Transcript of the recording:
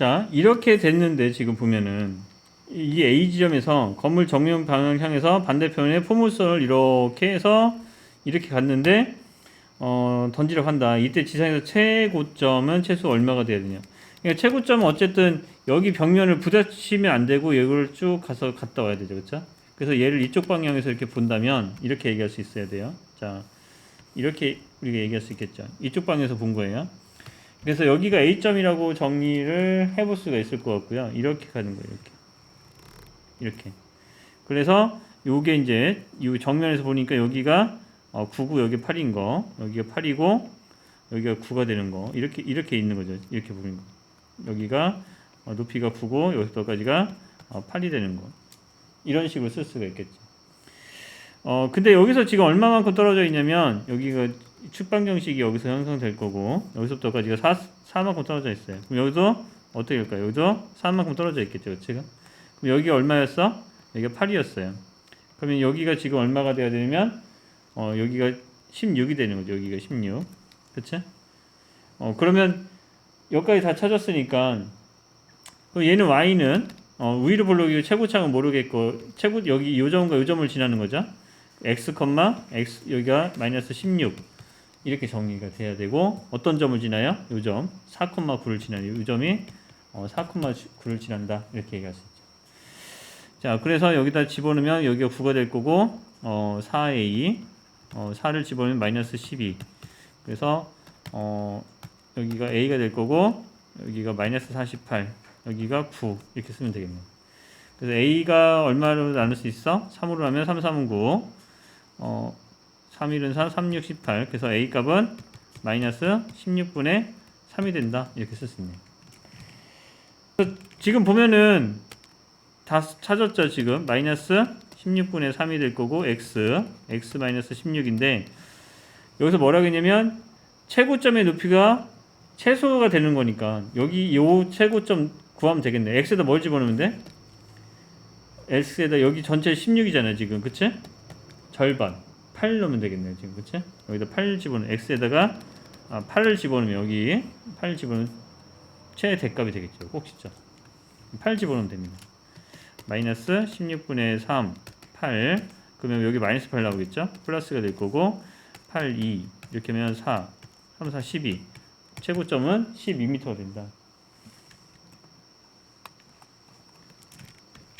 자, 이렇게 됐는데 지금 보면은 이 A 지점에서 건물 정면 방향 향해서 반대편에 포물선을 이렇게 해서 이렇게 갔는데 어, 던지려고 한다. 이때 지상에서 최고점은 최소 얼마가 돼야 되냐? 그러니까 최고점은 어쨌든 여기 벽면을 부딪히면 안 되고 이걸 쭉 가서 갔다 와야 되죠, 그렇죠? 그래서 얘를 이쪽 방향에서 이렇게 본다면 이렇게 얘기할 수 있어야 돼요. 자, 이렇게 우리가 얘기할 수 있겠죠. 이쪽 방향에서 본 거예요. 그래서 여기가 A점이라고 정리를 해볼 수가 있을 것 같고요. 이렇게 가는 거예요. 이렇게. 이렇게. 그래서 요게 이제 이 정면에서 보니까 여기가 어, 9고 여기 8인 거, 여기가 8이고 여기가 9가 되는 거 이렇게 이렇게 있는 거죠. 이렇게 보는 거. 여기가 어, 높이가 9고 여기서까지가 어, 8이 되는 거. 이런 식으로 쓸 수가 있겠죠. 어 근데 여기서 지금 얼마만큼 떨어져 있냐면 여기가 축방정식이 여기서 형성될 거고 여기서부터까지가 4, 4만큼 떨어져 있어요. 그럼 여기도 어떻게 될까요? 여기도 4만큼 떨어져 있겠죠, 지금. 그럼 여기가 얼마였어? 여기가 8이었어요. 그러면 여기가 지금 얼마가 돼야 되냐면 어 여기가 16이 되는 거죠. 여기가 16. 그치? 어 그러면 여기까지 다 찾았으니까 그럼 얘는 y는 어, 위로 볼록이 최고창은 모르겠고 최고 여기 요 점과 요 점을 지나는 거죠. x, x 여기가 마이너스 16 이렇게 정리가 돼야 되고 어떤 점을 지나요? 요점 4,9를 지나요. 요 점이 어, 4,9를 지난다 이렇게 얘기할 수 있죠. 자, 그래서 여기다 집어넣으면 여기가 9가 될 거고 어, 4a 어, 4를 집어넣으면 마이너스 12 그래서 어, 여기가 a가 될 거고 여기가 마이너스 48 여기가 9 이렇게 쓰면 되겠네요. 그래서 a가 얼마로 나눌 수 있어? 3으로 하면 3, 3은 9 어, 3, 1은 4, 3, 6, 18 그래서 a 값은 마이너스 16분의 3이 된다. 이렇게. 그래서 지금 보면은 다 찾았죠 지금? 마이너스 16분의 3이 될 거고 x. X 마이너스 16인데 여기서 뭐라고 했냐면 최고점의 높이가 최소가 되는 거니까 여기 요 최고점 구하면 되겠네. X에다 뭘 집어넣으면 돼? x에다 여기 전체 16이잖아요 지금. 그치? 절반 8 넣으면 되겠네요 지금. 그치? 여기다 8 집어넣으면 x에다가 아, 8을 집어넣으면 여기 8 집어넣으면 최대값이 되겠죠. 꼭 진짜. 8 집어넣으면 됩니다. 마이너스 16분의 3 8 그러면 여기 마이너스 8 나오겠죠? 플러스가 될 거고 8 2 이렇게 하면 4 3 4 12 최고점은 12m가 된다